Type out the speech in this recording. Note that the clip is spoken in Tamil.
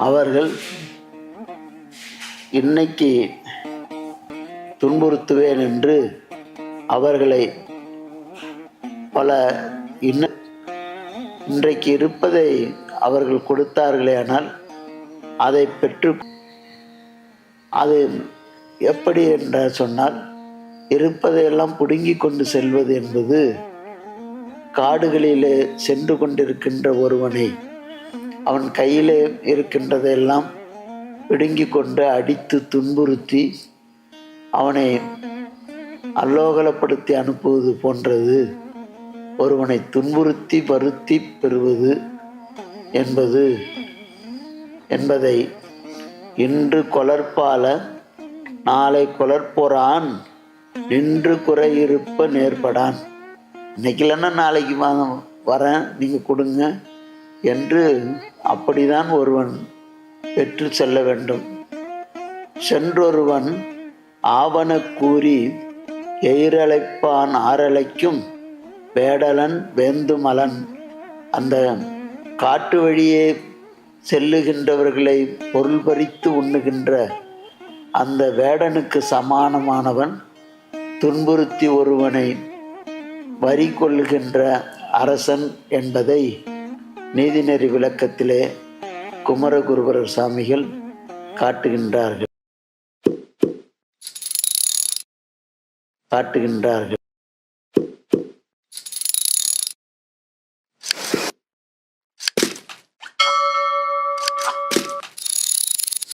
அவர்கள் இன்னைக்கு துன்புறுத்துவேன் என்று அவர்களை பல இன்ன இன்றைக்கு இருப்பதை அவர்கள் கொடுத்தார்களே ஆனால் அதை பெற்று அது எப்படி என்று சொன்னால் இருப்பதையெல்லாம் பிடுங்கி கொண்டு செல்வது என்பது காடுகளிலே சென்று கொண்டிருக்கின்ற ஒருவனை அவன் கையிலே இருக்கின்றதையெல்லாம் பிடுங்கி கொண்டு அடித்து துன்புறுத்தி அவனை அல்லோகலப்படுத்தி அனுப்புவது போன்றது. ஒருவனை துன்புறுத்தி வருத்தி பெறுவது என்பது என்பதை இன்று கொலற்பால நாளை கொலற்போறான் நின்று குறையிருப்ப நேர்படான். இன்னைக்கு இல்லைன்னா நாளைக்கு வரேன் நீங்கள் கொடுங்க. என்று அப்படிதான் ஒருவன் பெற்று செல்ல வேண்டும். சென்றொருவன் ஆவன கூறி எயிரழைப்பான் ஆரலைக்கும் வேடலன் வேந்துமலன். அந்த காட்டு வழியே செல்லுகின்றவர்களை பொருள் பறித்து உண்ணுகின்ற அந்த வேடனுக்கு சமானமானவன் துன்புறுத்தி ஒருவனை வரி கொள்ளுகின்ற அரசன் என்பதை நீதிநெறி விளக்கத்திலே குமரகுருபரர் சாமிகள் காட்டுகின்றார்கள். காட்டுகின்றார்கள்.